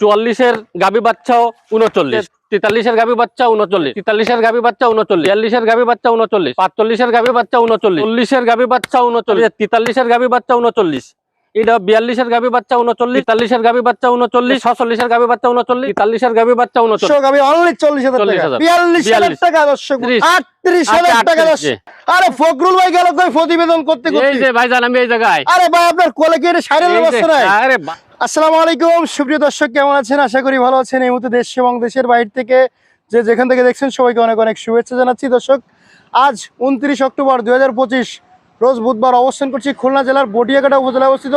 চুয়াল্লিশের গাবি বাচ্চাও উনচল্লিশ তেতাল্লিশের গাবি বাচ্চা উনচল্লিশ তেতাল্লিশের গাবি বাচ্চা উনচল্লিশ বিয়াল্লিশের গাবি বাচ্চা উনচল্লিশ পাঁচচল্লিশের গাভী বাচ্চা উনচল্লিশ চল্লিশের গাবি বাচ্চা উনচল্লিশ তেতাল্লিশের গাবি বাচ্চা উনচল্লিশ এটা বিয়াল্লিশের গাভী বাচ্চা উনচল্লিশ তেতাল্লিশের গাভী বাচ্চা উনচল্লিশ ছচল্লিশের গাভী বাচ্চা উনচল্লিশ তেতাল্লিশের গাভী বাচ্চা উনচল্লিশ দর্শক আমি চল্লিশ হাজার টাকা 40,000 বিয়াল্লিশ হাজার 42 টাকা দর্শক ত্রিশ। আটত্রিশ হাজার আচ্ছা, টাকা 38 দর্শক আরে ফখরুল ভাই গেল প্রতিবেদন করতে এই যে ভাইজান আমি এই জায়গায় আরে ভাই আপনার কোলে কি ব্যবস্থা আরে আসসালামু আলাইকুম। সুপ্রিয় দর্শক, কেমন আছেন? আশা করি ভালো আছেন। এই মুহূর্তে দেশ এবং দেশের বাইরে থেকে যে যেখান থেকে দেখছেন সবাইকে অনেক অনেক শুভেচ্ছা জানাচ্ছি। দর্শক, আজ উনত্রিশ অক্টোবর দু হাজার পঁচিশ, রোজ বুধবার অবস্থান করছি খুলনা জেলার বটিয়াকাটা উপজেলায় অবস্থিত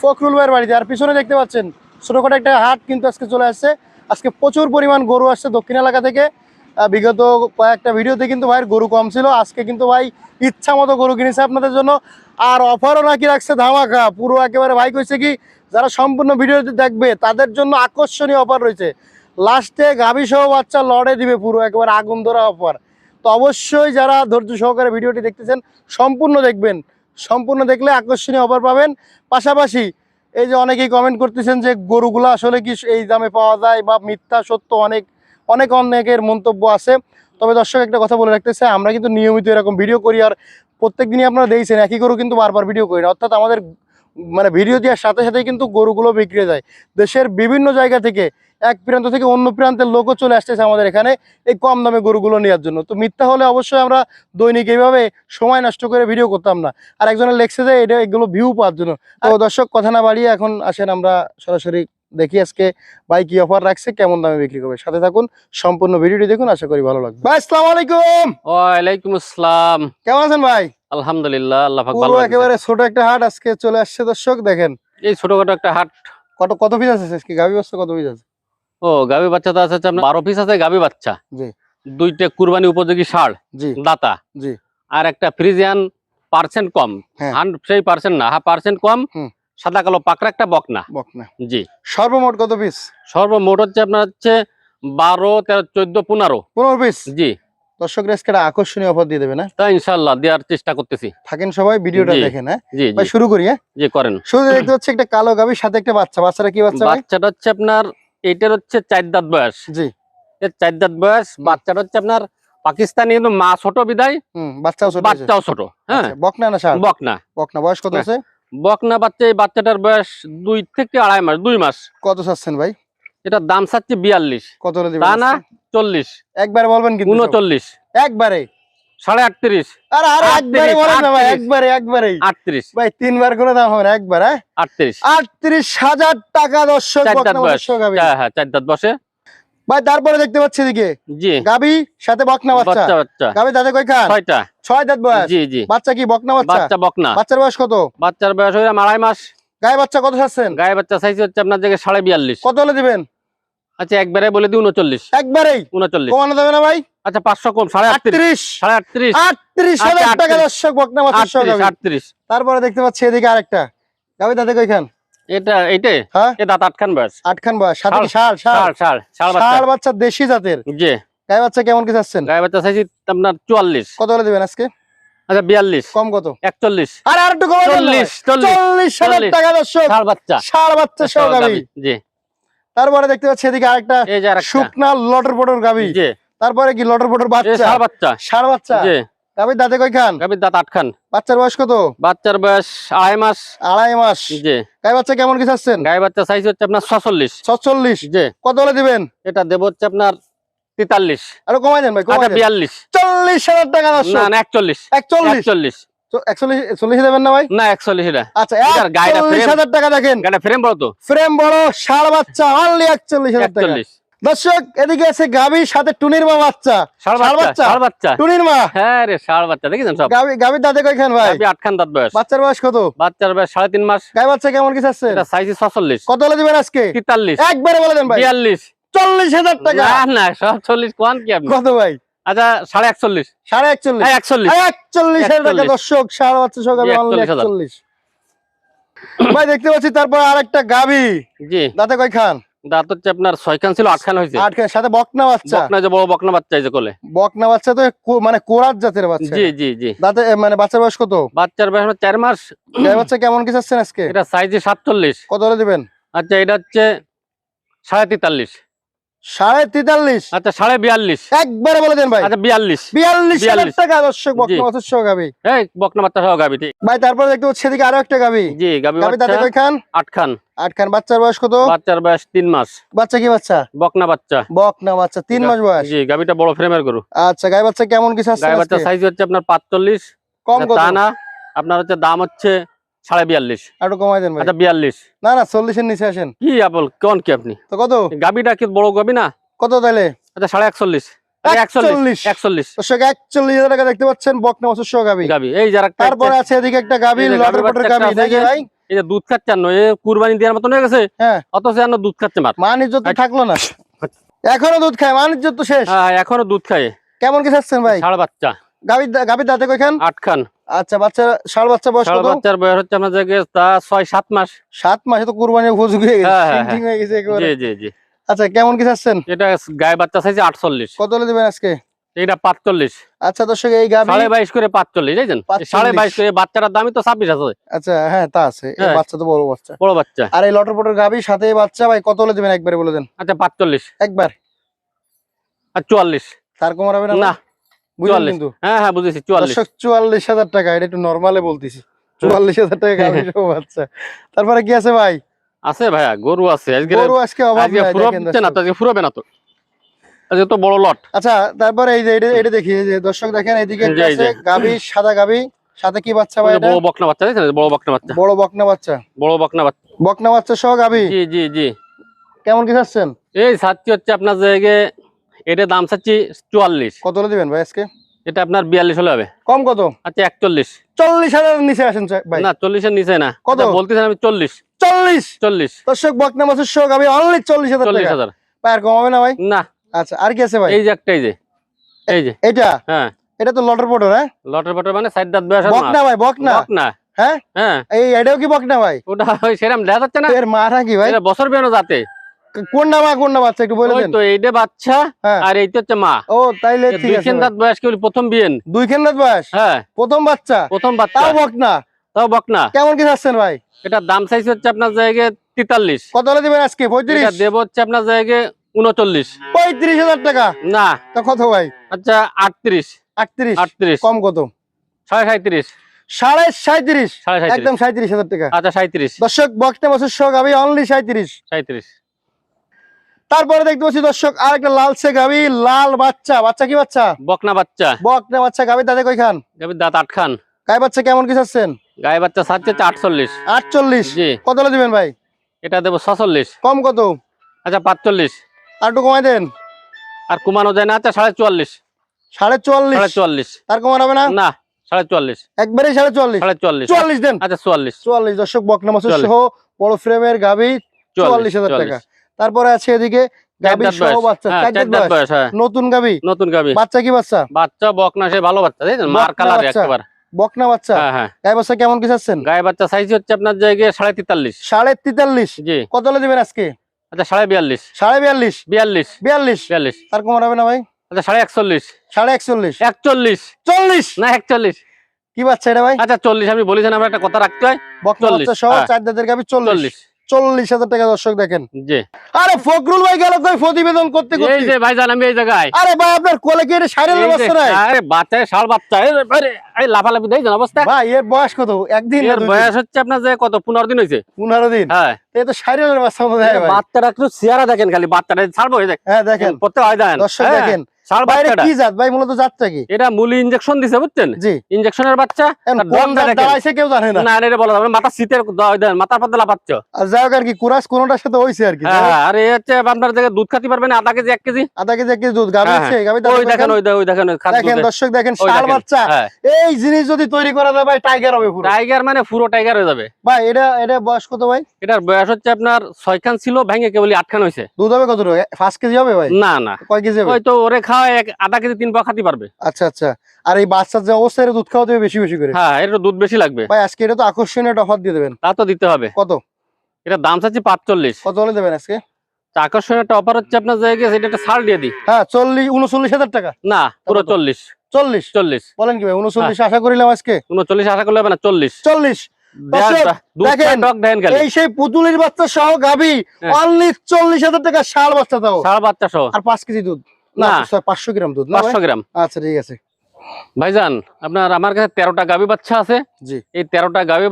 ফখরুল ভাইয়ের বাড়িতে। আর পিছনে দেখতে পাচ্ছেন ছোটখাটো একটা হাট কিন্তু আজকে চলে আসছে। আজকে প্রচুর পরিমাণ গরু আসছে দক্ষিণ এলাকা থেকে। বিগত কয়েকটা ভিডিওতে কিন্তু ভাইয়ের গরু কম ছিল। আজকে কিন্তু ভাই ইচ্ছা মতো গরু কিনেছে আপনাদের জন্য। আর অফারও নাকি রাখছে ধামাকা। পুরো একেবারে ভাই কইছে কি, যারা সম্পূর্ণ ভিডিওটি দেখবে, তাদের জন্য আকর্ষণীয় অফার রয়েছে। লাস্টে গাভী সহ বাচ্চা লড়ে দিবে পুরো একেবারে আগুন ধরা অফার। তো অবশ্যই যারা ধৈর্য সহকারে ভিডিওটি দেখতেছেন, সম্পূর্ণ দেখবেন। সম্পূর্ণ দেখলে আকর্ষণীয় অফার পাবেন। পাশাপাশি এই যে অনেকেই কমেন্ট করতেছেন যে গরুগুলো আসলে কি এই দামে পাওয়া যায় বা মিথ্যা সত্য অনেক অনেক অনেকের মন্তব্য আছে। তবে দর্শক একটা কথা বলে রাখতে চাই আমরা কিন্তু নিয়মিত এরকম ভিডিও করি আর প্রত্যেক দিনই আপনারা দেখছেন একই গরু কিন্তু বারবার ভিডিও করি না। অর্থাৎ আমাদের মানে ভিডিও দেওয়ার সাথে সাথেই কিন্তু গরুগুলো বিক্রি যায়। দেশের বিভিন্ন জায়গা থেকে এক প্রান্ত থেকে অন্য প্রান্তের লোকও চলে আসতেছে আমাদের এখানে এই কম দামে গরুগুলো নেওয়ার জন্য। তো মিথ্যা হলে অবশ্যই আমরা দৈনিক এইভাবে সময় নষ্ট করে ভিডিও করতাম না। আর একজনের লেখছে যে এটা এগুলো ভিউ পাওয়ার জন্য। তো দর্শক কথা না বাড়িয়ে এখন আসেন আমরা সরাসরি দেখি আজকে ভাই কি অফার রাখছে কেমন দামে বিক্রি করবে। সাথে থাকুন সম্পূর্ণ ভিডিওটি দেখুন আশা করি ভালো লাগবে। ভাই আসসালামু আলাইকুম। ওয়ালাইকুম আসসালাম। কেমন আছেন ভাই? আলহামদুলিল্লাহ আল্লাহ পাক ভালো একেবারে ছোট একটা হাট আজকে চলে আসছে দর্শক দেখেন। এই ছোটখাটো একটা হাট। কত কত পিস আছে আজকে? গাভী বাচ্চা কত পিস আছে? ও গাভী বাচ্চা তো আছে আপনার বারো পিস আছে গাভী বাচ্চা। জি। দুইটা কুরবানি উপযোগী ষাড় জি। দাতা। জি। আর একটা ফ্রিজিয়ান পার্সেন্ট কম। হ্যাঁ। সেই পার্সেন্ট না হা পার্সেন্ট কম। সাদা কালো পাকড়া একটা বকনা। বক না জি। সর্বমোট কত পিস সর্বমোট হচ্ছে আপনার হচ্ছে বারো তেরো চোদ্দ পনেরো। পনেরো পিস জি। আকর্ষণীয় অফার দিয়ে দেবে না তা ইনশাল্লাহ দেওয়ার চেষ্টা করতেছি। থাকেন সবাই ভিডিওটা দেখেন হ্যাঁ? ভাই শুরু করি হ্যাঁ? জি করেন। শুরুতে দেখতে হচ্ছে একটা কালো সাথে একটা বাচ্চা। বাচ্চাটা কি বাচ্চা বাচ্চাটা হচ্ছে আপনার হচ্ছে চার দাঁত বয়স। জি। এর চার দাঁত বয়স বাচ্চাটা হচ্ছে আপনার পাকিস্তানি কিন্তু মা ছোট বিদায়। হুম বাচ্চাও ছোট বাচ্চাও ছোট হ্যাঁ। আচ্ছা, বকনা না বকনা। বকনা বয়স কত হ্যাঁ। আছে? বকনা বাচ্চা এই বাচ্চাটার বয়স দুই থেকে আড়াই মাস দুই মাস। কত চাচ্ছেন ভাই? এটার দাম চাচ্ছে বিয়াল্লিশ। কত তা না চল্লিশ। একবারে বলবেন সব। উনচল্লিশ। একবারে? সাড়ে আটত্রিশ। আরে আরে একবারে আটত্রিশ, বলেন না ভাই আটত্রিশ। একবারে আটত্রিশ। ভাই তিনবার করে দাম একবার আটত্রিশ। আটত্রিশ হাজার টাকা দর্শক হ্যাঁ হ্যাঁ বসে। ভাই তারপরে দেখতে পাচ্ছি এদিকে। জি। গাবি সাথে বকনা বাচ্চা। গাবি দাঁতে কয় খান? ছয়টা। ছয় দাঁত বয়স। জি জি। বাচ্চা কি বকনা বাচ্চা? বাচ্চা বকনা। বাচ্চার বয়স কত? বাচ্চার বয়স হয়ে আড়াই মাস। গায়ে বাচ্চা কত চাচ্ছেন? গায়ে বাচ্চা সাইজ হচ্ছে আপনার জায়গায় সাড়ে বিয়াল্লিশ। কত হলে দিবেন? আচ্ছা একবারে বলে দিই উনচল্লিশ। একবারেই? উনচল্লিশ। কমানো যাবে না ভাই? আচ্ছা পাঁচশো কম সাড়ে আটত্রিশ। সাড়ে আটত্রিশ। আটত্রিশ আচ্ছা, হাজার টাকা আটত্রিশ। দর্শক বকনা বাচ্চা। আটত্রিশ তারপরে দেখতে পাচ্ছি এদিকে আরেকটা। গাবি দাঁতে কয় খান? এটা এইটাই হ্যাঁ। এ দাঁত আটখান বয়স আটখান বয়স সাথে কি ষাড় ষাড় ষাড় ষাড় ষাড় বাচ্চা। দেশি জাতের। জি। গায়ে বাচ্চা কেমন কি চাচ্ছেন? গায়ে বাচ্চা সাইজ আপনার চুয়াল্লিশ। কত হলে দিবেন আজকে? আচ্ছা বিয়াল্লিশ। কম কত? একচল্লিশ। আর আর একটু চল্লিশ হাজার চল্লিশ। টাকা দর্শক। ষাড় বাচ্চা। ষাড় বাচ্চা সহ গাবি। জি। তারপরে দেখতে পাচ্ছি এদিকে আরেকটা শুকনা লটর পটর গাবি। জি। তারপরে কি লটর পটর বাচ্চা? ষাড় বাচ্চা। ষাড় বাচ্চা। জি। গাবির দাঁতে কয় খান গাভীর দাঁত আটখান। বাচ্চার বয়স কত? বাচ্চার বয়স আড়াই মাস। আড়াই মাস। জি। গাই বাচ্চা কেমন কি চাচ্ছেন? গায়ে বাচ্চা সাইজ হচ্ছে আপনার ছচল্লিশ। ছচল্লিশ। জি। কত হলে দিবেন? এটা দেব হচ্ছে আপনার তেতাল্লিশ। আরও কমাই দেন ভাই আচ্ছা বিয়াল্লিশ। চল্লিশ হাজার টাকা না একচল্লিশ। একচল্লিশ? চল্লিশ দেবেন না ভাই? না একচল্লিশ আচ্ছা টাকা দেখেন। ফ্রেম বড় তো। ফ্রেম বড় ষাড় বাচ্চা অনলি একচল্লিশ হাজার টাকা। একচল্লিশ। দর্শক এদিকে আছে সাথে টুনির মা বাচ্চা? টুনির মা? হ্যাঁ রে ষাড় বাচ্চা দেখেছেন সব? গাবি গাবির দাঁতে কয়খান ভাই? আটখান দাঁত বয়স। বাচ্চার বয়স কত? বাচ্চার বয়স সাড়ে তিন মাস। গাই বাচ্চা কেমন কি চাচ্ছেন এটা সাইজ ছচল্লিশ। কত হলে দিবেন আজকে? তেতাল্লিশ। একবারে বলে দেন ভাই। বিয়াল্লিশ। চল্লিশ হাজার টাকা। না না সব কোন কি আপনি? কত ভাই? আচ্ছা সাড়ে একচল্লিশ। সাড়ে একচল্লিশ। হ্যাঁ একচল্লিশ। একচল্লিশ হাজার টাকা। দর্শক সাড়ে বাচ্চা সকালে জি, অনলি 41,000 একচল্লিশ। ভাই দেখতে পাচ্ছি তারপর আরেকটা গাবি জি। দাঁতে কয় খান দাঁত হচ্ছে আপনার ছয়খান ছিল আটখান হয়েছে। আটখান সাথে বকনা বাচ্চা। বকনা যে বড় বকনা বাচ্চা এই যে কোলে। বকনা বাচ্চা তো মানে কোরাত জাতের বাচ্চা। জি জি জি। দাঁতে মানে বাচ্চার বয়স কত? বাচ্চার বয়স চার মাস। গাই বাচ্চা কেমন কি চাচ্ছেন আজকে? এটা সাইজে সাতচল্লিশ। কত হলে দিবেন? আচ্ছা এটা হচ্ছে সাড়ে তেতাল্লিশ। সাড়ে তেতাল্লিশ। আচ্ছা সাড়ে বিয়াল্লিশ। একবারে বলে দেন ভাই। আচ্ছা বিয়াল্লিশ। বিয়াল্লিশ হাজার 42 টাকা দর্শক বকনা সহ গাবি। এই বকনা বাচ্চা সহ গাবি ঠিক। ভাই তারপরে দেখতে পাচ্ছি এদিকে আরও একটা গাবি। জি গাবি গাবি দাঁতে কয় খান? আট খান। আট খান। বাচ্চার বয়স কত? বাচ্চার বয়স তিন মাস। বাচ্চা কি বাচ্চা? বকনা বাচ্চা। বকনা বাচ্চা তিন মাস বয়স। জি গাবিটা বড় ফ্রেমের গরু। আচ্ছা গাই বাচ্চা কেমন গাই বাচ্চা সাইজ হচ্ছে আপনার পাঁচচল্লিশ। কম কত? না। আপনার হচ্ছে দাম হচ্ছে সাড়ে বিয়াল্লিশ। একটু কমাই দেন আচ্ছা বিয়াল্লিশ। না না চল্লিশের নিচে আসেন। কি আপল কোন কি আপনি? তো কত? গাবিটা কি বড় গাবি না? কত তাহলে? আচ্ছা সাড়ে একচল্লিশ। আচ্ছা, একচল্লিশ। 41 একচল্লিশ। দর্শক একচল্লিশ হাজার টাকা দেখতে পাচ্ছেন বকনা বাছুর গাবি গাবি এই যারা তারপরে আছে এদিকে একটা গাবি লটের পটের গাবি একটা ভাই। এই যে দুধ খাচ্ছে এ কুরবানি দেওয়ার মতন হয়ে গেছে। হ্যাঁ। অথচ দুধ খাচ্ছে মার। মান ইজ্জত। থাকল না। এখনও দুধ খায় মান ইজ্জত তো শেষ। হ্যাঁ এখনও দুধ খায়। কেমন কি চাচ্ছেন ভাই? ষাড় বাচ্চা। গাবির দা- গাবির দাঁতে কয়খান? আট খান আচ্ছা বাচ্চা ষাট বাচ্চা বয়স ষাড় বাচ্চার বয়স হচ্ছে আপনার তা ছয় সাত মাস। সাত মাসে তো কুরবানির উপযোগী হয়ে গেছে হ্যাঁ, হ্যাঁ, সিং গেছে জি জি জি। আচ্ছা কেমন কি চাচ্ছেন? এটা গায়ে বাচ্চা চাইছে আটচল্লিশ। কত হলে আজকে? এটা পাঁচচল্লিশ। আচ্ছা দর্শক এই সাড়ে বাইশ করে পাঁচচল্লিশ জানেন 45 সাড়ে বাইশ করে বাচ্চাটার দামই তো ছাব্বিশ আছে। আচ্ছা হ্যাঁ তা আছে। বাচ্চা তো বড় বাচ্চা। বড় বাচ্চা। আর এই লটর পটর গাবি সাথে বাচ্চা ভাই কত হলে দিবেন? একবারে বলে দেন। আচ্ছা পাঁচচল্লিশ। একবার। আর চুয়াল্লিশ। তার কম হবে না না। বুঝলেন চুয়াল্লিশ। কিন্তু? হ্যাঁ হ্যাঁ বুঝেছি চুয়াল্লিশ। চুয়াল্লিশ হাজার টাকা এটা একটু নর্মালে বলতেছি। চুয়াল্লিশ হাজার টাকা বাচ্চা তারপরে কি আছে ভাই? আছে ভাইয়া গরু আছে। আজকে গরু না তো আজকে ফুরোবে না তো। আজকে তো বড় লট। আচ্ছা তারপরে এই যে এটা দেখি যে দর্শক দেখেন এইদিকে আছে? গাবি সাদা গাবি সাথে কি বাচ্চা ভাই বড় বকনা বাচ্চা বড় বকনা বাচ্চা। বড় বকনা বাচ্চা। বড় বকনা বাচ্চা। বকনা বাচ্চা সহ গাবি জি জি জি। কেমন কি চাচ্ছেন? এই হচ্ছে আপনার জায়গায় এটা দাম চাচ্ছি চুয়াল্লিশ। কত হলে দিবেন ভাই আজকে? এটা আপনার বিয়াল্লিশ হলে হবে। কম কত? আচ্ছা একচল্লিশ। চল্লিশ হাজার নিচে আসেন ভাই। না চল্লিশের নিচে না। কত? আচ্ছা, বলতেছেন আমি চল্লিশ। চল্লিশ? চল্লিশ। দর্শক বকনা বাচ্চার সহ গাবি অনলি চল্লিশ হাজার চল্লিশ হাজার। ভাই আর কমাবে না ভাই? না। আচ্ছা আর কি আছে ভাই? এই যে একটা এই যে। এই যে। এটা হ্যাঁ। এটা তো লটার পটর হ্যাঁ? লটের বটর মানে সাইড দাঁত বয়স বকনা ভাই বকনা? বকনা। হ্যাঁ? হ্যাঁ। এই এটাও কি বকনা ভাই? ওটা ওই সেরকম দেখা যাচ্ছে না? এর মা নাকি ভাই? বছর বেরো যাতে। কোন না মা কোন না বাচ্চা একটু বলে দেন। তো এইটা বাচ্চা হ্যাঁ। আর এইটা হচ্ছে মা। ও তাইলে ঠিক আছে খেন ভাই। দাঁত বয়স কেবল প্রথম বিয়েন। দুই খেন্দাত বয়স? হ্যাঁ। প্রথম বাচ্চা? প্রথম বাচ্চা। তাও বকনা? তাও বকনা। কেমন কি চাচ্ছেন ভাই? এটার দাম চাইছে হচ্ছে আপনার জায়গায় তেতাল্লিশ। কত হলে দিবেন আজকে? পঁয়ত্রিশ? এটা দেব হচ্ছে আপনার জায়গায় উনচল্লিশ। পঁয়ত্রিশ হাজার টাকা? না। তা কত ভাই? আচ্ছা আটত্রিশ। আটত্রিশ? আটত্রিশ। কম কত? সাড়ে সাঁত্রিশ সাড়ে সাঁত্রিশ একদম সাঁত্রিশ হাজার টাকা। আচ্ছা সাঁত্রিশ দর্শক বক্তা বছর শখ আমি অনলি সাঁত্রিশ সাঁত্রিশ তারপরে দেখতে পাচ্ছি দর্শক আর একটা লালসে গাবি লাল বাচ্চা। বাচ্চা কি বাচ্চা? বকনা বাচ্চা। বকনা বাচ্চা গাবি তাদের কইখান গাভীর দাঁত আট খান। গাই বাচ্চা কেমন কি চাচ্ছেন গায়ে বাচ্চা সাচ্ছে আটচল্লিশ। আটচল্লিশ? জি। কত দিবেন ভাই? এটা দেবো ছচল্লিশ। কম কত? আচ্ছা পাঁচচল্লিশ। আর একটু কমাই দেন। আর কুমানো যায় না আচ্ছা সাড়ে চুয়াল্লিশ। সাড়ে চুয়াল্লিশ? সাড়ে চুয়াল্লিশ। তার কমান হবে না? না সাড়ে চুয়াল্লিশ। একবারে সাড়ে চুয়াল্লিশ? সাড়ে চুয়াল্লিশ। চুয়াল্লিশ দেন। আচ্ছা চুয়াল্লিশ। চুয়াল্লিশ দর্শক বকনা মাছের সহ বড় ফ্রেমের গাবি চুয়াল্লিশ হাজার টাকা। তারপরে আছে এদিকে হ্যাঁ, হ্যাঁ। নতুন গাবি নতুন গাবি বাচ্চা কি বাচ্চা? বাচ্চা বকনা সে ভালো বাচ্চা মার বকনা কালার বাচ্চা। একেবারে। বকনা বাচ্চা? হ্যাঁ হ্যাঁ। বাচ্চা কেমন কি চাচ্ছেন? গায়ে বাচ্চা সাইজ হচ্ছে আপনার জায়গায় সাড়ে তেতাল্লিশ। সাড়ে তেতাল্লিশ? জি। কত দিবেন আজকে? আচ্ছা সাড়ে বিয়াল্লিশ। সাড়ে বিয়াল্লিশ? বিয়াল্লিশ। বিয়াল্লিশ? বিয়াল্লিশ। কমান হবে না ভাই? আচ্ছা সাড়ে একচল্লিশ। সাড়ে একচল্লিশ। একচল্লিশ। চল্লিশ? না একচল্লিশ। কি বাচ্চা এটা ভাই? আচ্ছা চল্লিশ আমি বলেছেন আমরা একটা কথা রাখতে হয়। বকনা চল্লিশ, সহ। চার গাবি চল্লিশ। চল্লিশ হাজার টাকা দর্শক দেখেন। জি। আরে ফখরুল ভাই গেল কই প্রতিবেদন করতে এই করতে? যে ভাইজান আমি এই জায়গায়। আরে ভাই আপনার কোলে কি এটা সাইরেল এই বাচ্চা নাই? আরে বাচ্চা ষাড় বাচ্চা আরে, এই লাফালাফি অবস্থা। ভাই এর বয়স কত? একদিন এর বয়স হচ্ছে আপনার যে কত পনেরো দিন হয়েছে। পনেরো দিন? হ্যাঁ। এ তো সাইরেলের বাচ্চা মতো ভাই। বাচ্চাটা একটু চেহারা দেখেন খালি বাচ্চাটা ছাড়বো এই দেখ হ্যাঁ দেখেন। প্রত্যেক হয় দর্শক হ্যাঁ, দেখেন। ষাড় বাইরে কি জাত? ভাই মূলত জাতটা কি? এটা মূলি ইনজেকশন দিছে বুঝছেন? জি। ইনজেকশনের বাচ্চা কোন জাত দাঁড়াইছে কেউ জানে না। না এটা বলা যাবে মাথা শীতের দেন মাথার পাতলা লাফাচ্ছ আর যাই আর কি কুরাস কোনোটার সাথে হইছে আর কি আর এই হচ্ছে আপনার জায়গায় দুধ খাতে পারবেন আধা কেজি এক কেজি? আধা কেজি এক কেজি দুধ। গাবি আছে গাবি ওই দেখেন। ওই দেখেন ওই দেখেন দেখেন দর্শক দেখেন ওই বাচ্চা। এই জিনিস যদি তৈরি করা যায় ভাই টাইগার হবে পুরো। টাইগার মানে পুরো টাইগার হয়ে যাবে। ভাই এটা এটা বয়স কত ভাই? এটার বয়স হচ্ছে আপনার খান ছিল ভেঙে কেবল আট খান হয়েছে। দুধ হবে কত কেজি হবে ভাই? না না। কয় কেজি হবে? ওই তো ওরে খাওয়া এক আধা কেজি তিন পা খাতে পারবে। আচ্ছা আচ্ছা। আর এই বাচ্চার যে অবস্থা এটা দুধ খাওয়াতে হবে বেশি বেশি করে? হ্যাঁ এটা দুধ বেশি লাগবে। ভাই আজকে এটা তো আকর্ষণীয় একটা অফার দিয়ে দেবেন। তা তো দিতে হবে। কত? এটা দাম চাচ্ছি পাঁচচল্লিশ। কত হলে দেবেন আজকে? আকর্ষণীয় একটা অফার হচ্ছে আপনার জায়গায় সেটা একটা ছাড় দিয়ে দিই। হ্যাঁ চল্লিশ উনচল্লিশ হাজার টাকা। না পুরো চল্লিশ। চল্লিশ? চল্লিশ। বলেন কি ভাই উনচল্লিশ হ্যাঁ। আশা করিলাম আজকে। উনচল্লিশ আশা করলে হবে না চল্লিশ। চল্লিশ। এই সেই পুতুলির বাচ্চা সহ। অনলি চল্লিশ হাজার টাকা ষাট বাচ্চা দাও। সারা বাচ্চা সহ। আর পাঁচ কেজি দুধ। না। গ্রাম দুধ না গ্রাম। আচ্ছা ঠিক আছে। ভাইজান আপনার আমার কাছে বাচ্চা আছে। জি। এই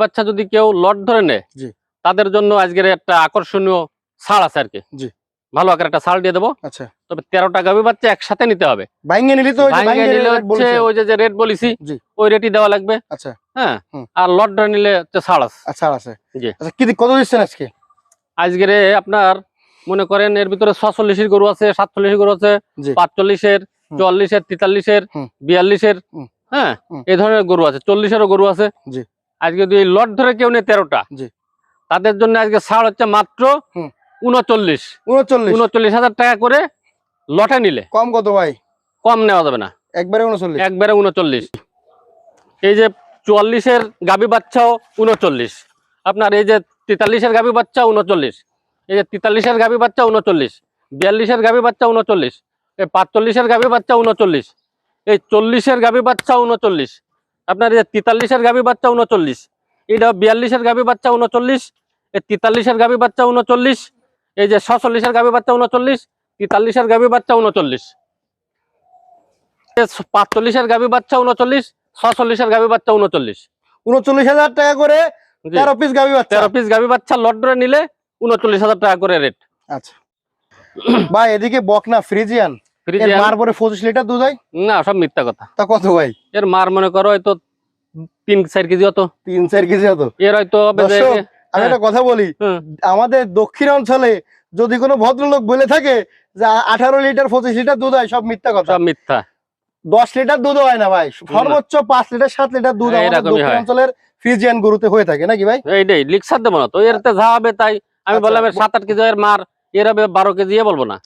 বাচ্চা যদি কেউ লট ধরে নেয় জি। তাদের জন্য আজকের একটা আকর্ষণীয় ছাড় আছে আর কি। জি। ভালো আকার একটা দিয়ে দেবো। আচ্ছা। তবে তেরোটা গাভী বাচ্চা একসাথে নিতে হবে। ভাঙ্গে নিলি তো ওই যে ভাঙ্গে নিলে নিলে হচ্ছে ওই যে যে রেট বলেছি ওই রেটই দেওয়া লাগবে। আচ্ছা। হ্যাঁ আর লট ধরে নিলে হচ্ছে ছাড় আছে। আচ্ছা আছে। আচ্ছা কি কত দিচ্ছেন আজকে? আজকের আপনার মনে করেন এর ভিতরে ছচল্লিশের গরু আছে সাতচল্লিশের গরু আছে পাঁচচল্লিশের হুম। চুয়াল্লিশের তেতাল্লিশের। বিয়াল্লিশের। হ্যাঁ। এই ধরনের গরু আছে চল্লিশেরও গরু আছে। আজকে যদি লট ধরে কেউ নেই তেরোটা জি। তাদের জন্য আজকে ছাড় হচ্ছে মাত্র উনচল্লিশ উনচল্লিশ উনচল্লিশ হাজার টাকা করে লটে নিলে কম কত ভাই কম নেওয়া যাবে না একবারে উনচল্লিশ একবারে উনচল্লিশ এই যে চুয়াল্লিশের গাবি বাচ্চাও উনচল্লিশ আপনার এই যে তেতাল্লিশের গাবি বাচ্চা উনচল্লিশ এই যে তেতাল্লিশের গাবি বাচ্চা উনচল্লিশ বিয়াল্লিশের গাবি বাচ্চা উনচল্লিশ এই পাঁচচল্লিশের গাবি বাচ্চা উনচল্লিশ এই চল্লিশের গাবি বাচ্চা উনচল্লিশ আপনার এই যে তেতাল্লিশের গাবি বাচ্চা উনচল্লিশ এইটা বিয়াল্লিশের গাবি বাচ্চা উনচল্লিশ এই তেতাল্লিশের গাবি বাচ্চা উনচল্লিশ এই যে ছচল্লিশের গাবি বাচ্চা উনচল্লিশ তেতাল্লিশের গাবি বাচ্চা উনচল্লিশ পাঁচচল্লিশের গাবি বাচ্চা উনচল্লিশ ছচল্লিশের গাবি বাচ্চা উনচল্লিশ উনচল্লিশ হাজার টাকা করে। তেরো পিস গাবি বাচ্চা তেরো পিস গাবি বাচ্চা লট ধরে নিলে উনচল্লিশ হাজার টাকা করে রেট আচ্ছা। ভাই এদিকে বকনা ফ্রিজিয়ান। মার পরে পঁচিশ লিটার দুধ হয়? না সব মিথ্যা কথা। তা কত ভাই? এর মার মনে করো হয়তো তিন চার কেজি হতো। তিন চার কেজি হতো? এর হয়তো হবে যে- দর্শক, আমি হ্যাঁ। একটা কথা বলি। আমাদের দক্ষিণ অঞ্চলে যদি কোনো ভদ্রলোক বলে থাকে যে আঠারো লিটার পঁচিশ লিটার দুধ হয় সব মিথ্যা কথা। সব মিথ্যা। দশ লিটার দুধ হয় না ভাই। সর্বোচ্চ পাঁচ লিটার সাত লিটার দুধ হ্যাঁ, আমাদের দক্ষিণ অঞ্চলের ফ্রিজিয়ান গরুতে হয়ে থাকে নাকি ভাই? এইটাই লিক্সার দেবো না তো। এরতে যা হবে তাই আমি আচ্ছা, বললাম সাত আট কেজি এর মার এর হবে বারো কেজি বলব না।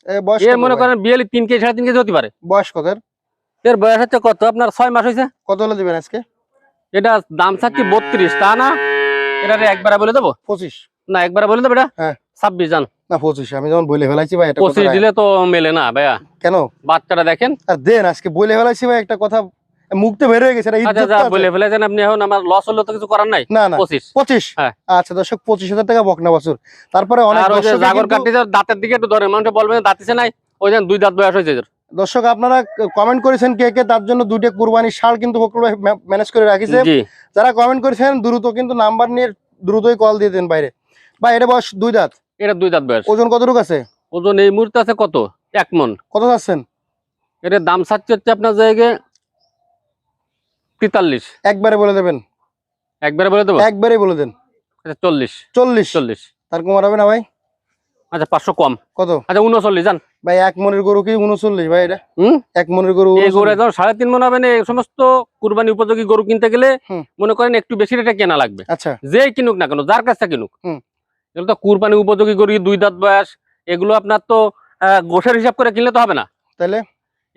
এর মনে করেন বিয়ালি তিন কেজি সাড়ে তিন কেজি হতে পারে। বয়স কত এর? বয়স হচ্ছে কত? আপনার ছয় মাস হয়েছে। কত হলে দিবেন আজকে? এটা দাম চাচ্ছি বত্রিশ তা না? এটা একবার বলে দেবো? পঁচিশ। না একবার বলে দেবো এটা? হ্যাঁ। ছাব্বিশ জান। না পঁচিশ আমি যখন বলে ফেলাইছি ভাই পঁচিশ দিলে তো মেলে না ভাইয়া। কেন? বাচ্চাটা দেখেন। আর দেন আজকে বলে ফেলাইছি ভাই একটা কথা মুখতে বের হয়ে গেছে এটা আচ্ছা। বলে ফেলেছেন আপনি এখন আমার লস হলো তো কিছু করার নাই? না না পঁচিশ। পঁচিশ। হ্যাঁ। আচ্ছা দর্শক পঁচিশ হাজার টাকা বকনা বছর। তারপরে অনেক জাগর দাঁতের দিকে একটু ধরে মানুষ বলবেন দাঁতিছে নাই ওই যেন দুই দাঁত বয়স হয়েছে দর্শক আপনারা কমেন্ট করেছেন কে কে তার জন্য দুইটা কুরবানি শাল কিন্তু ম্যানেজ করে রাখিছে। যারা কমেন্ট করেছেন দ্রুত কিন্তু নাম্বার নিয়ে দ্রুতই কল দিয়ে দেন বাইরে। বা এটা বয়স দুই দাঁত? এটা দুই দাঁত বয়স। ওজন কতটুকু আছে? ওজন এই মুহূর্তে আছে কত? এক মন। কত চাচ্ছেন? এটার দাম চাচ্ছে হচ্ছে আপনার জায়গায় তেতাল্লিশ। একবারে বলে দেবেন। একবারে বলে দেবো? একবারে বলে দেন। আচ্ছা চল্লিশ। চল্লিশ। চল্লিশ। তার কমার হবে না ভাই? আচ্ছা পাঁচশো কম। কত? আচ্ছা উনচল্লিশ জান। ভাই এক মনের গরু কি উনচল্লিশ ভাই এটা? হুম? এক মনের গরু এই গরু 39 একদম সাড়ে তিন মন হবে না এই সমস্ত কুরবানি উপযোগী গরু কিনতে গেলে মনে করেন একটু বেশি রেটে কেনা লাগবে। আচ্ছা। যেই কিনুক না কেন যার কাছে কিনুক। হুম। এগুলো তো কুরবানি উপযোগী গরু দুই দাঁত বয়স এগুলো আপনার তো গোশের হিসাব করে কিনলে তো হবে না। তাহলে?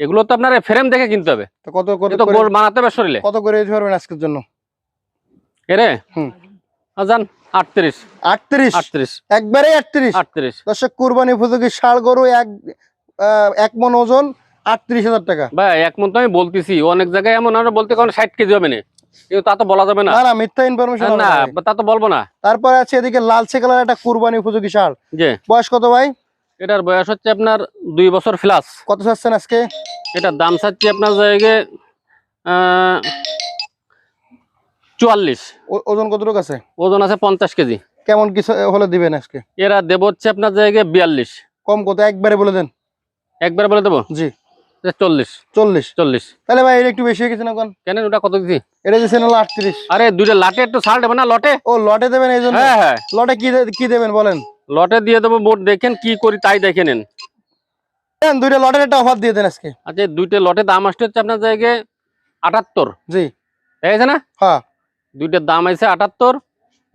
এগুলো তো আপনার ফ্রেম দেখে কিনতে হবে। কত করে তো গোল বানাতে হবে শরীরে। কত করে দিতে পারবেন আজকের জন্য? এরে হুম। যান আটত্রিশ। আটত্রিশ? আটত্রিশ। একবারে আটত্রিশ? আটত্রিশ। দর্শক কুরবানি উপযোগী ষাড় গরু এক এক মন ওজন আটত্রিশ হাজার টাকা। ভাই এক মন তো আমি বলতেছি অনেক জায়গায় এমন আমরা বলতে কারণ ষাট কেজি হবে না। কিন্তু তা তো বলা যাবে না। না না মিথ্যা ইনফরমেশন না তা তো বলব না। তারপরে আছে এদিকে লালচে কালার একটা কুরবানি উপযোগী ষাড়। যে বয়স কত ভাই? এটার বয়স হচ্ছে আপনার দুই বছর ফ্লাস কত চাচ্ছেন আজকে? এটার দাম চাচ্ছি আপনার জায়গায় চুয়াল্লিশ। ওজন কতটুকু আছে? ওজন আছে পঞ্চাশ কেজি। কেমন কিছু হলে দিবেন আজকে? এরা দেব হচ্ছে আপনার জায়গায় বিয়াল্লিশ। কম কত? একবারে বলে দেন। একবার বলে দেবো? জি। চল্লিশ। চল্লিশ। চল্লিশ। তাহলে ভাই এটা একটু বেশি হয়ে গেছে না কেন? ওটা কত দিছি এটা দিচ্ছেন হলো আটত্রিশ। আরে দুইটা লাটে একটু ছাড় না লটে? ও লটে দেবেন এই জন্য হ্যাঁ হ্যাঁ। লটে কি কি দেবেন বলেন? লটে দিয়ে দেবো মোট দেখেন কি করি তাই দেখে নেন। দুইটা লটের একটা অফার দিয়ে দেন আজকে। আচ্ছা দুইটা লটে দাম আসতে হচ্ছে আপনার জায়গায় আটাত্তর। জি। ঠিক আছে না? হ্যাঁ। দুইটার দাম আছে আটাত্তর।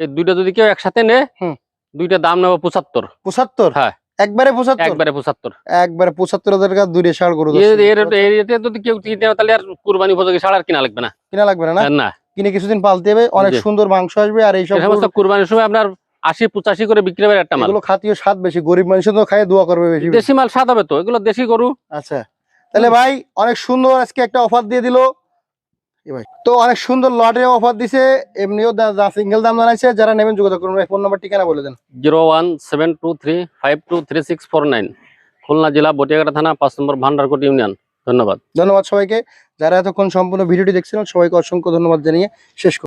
এই দুইটা যদি কেউ একসাথে হুম। দুইটা দাম নেব পঁচাত্তর। পঁচাত্তর? হ্যাঁ। একবারে পঁচাত্তর? একবারে পঁচাত্তর। একবারে পঁচাত্তর হাজার টাকা যদি কেউ হয় তাহলে আর কুরবানি উপযোগী আর কিনা লাগবে না। কিনা লাগবে না না? না। কিনে কিছুদিন পালতে হবে অনেক সুন্দর মাংস আসবে আর এই সমস্ত কুরবানির সময় আপনার আশি পঁচাশি করে বিক্রি হবে একটা মাল। খাতীয় স্বাদ বেশি গরিব মানুষ তো খাই দোয়া করবে বেশি। দেশি মাল স্বাদ হবে তো এগুলো দেশি গরু। আচ্ছা তাহলে ভাই অনেক সুন্দর আজকে একটা অফার দিয়ে দিল। তো অনেক সুন্দর লটে অফার দিছে এমনিও সিঙ্গেল দাম জানাইছে যারা নেবেন যোগাযোগ করুন ফোন নাম্বার ঠিকানা বলে দেন। Zero one seven two three five two three six four nine Khulna জেলা বটিয়াঘাটা থানা পাঁচ নম্বর ভান্ডারকোট ইউনিয়ন। ধন্যবাদ। ধন্যবাদ সবাইকে। যারা এতক্ষণ সম্পূর্ণ ভিডিওটি দেখছিলেন সবাইকে অসংখ্য ধন্যবাদ জানিয়ে শেষ।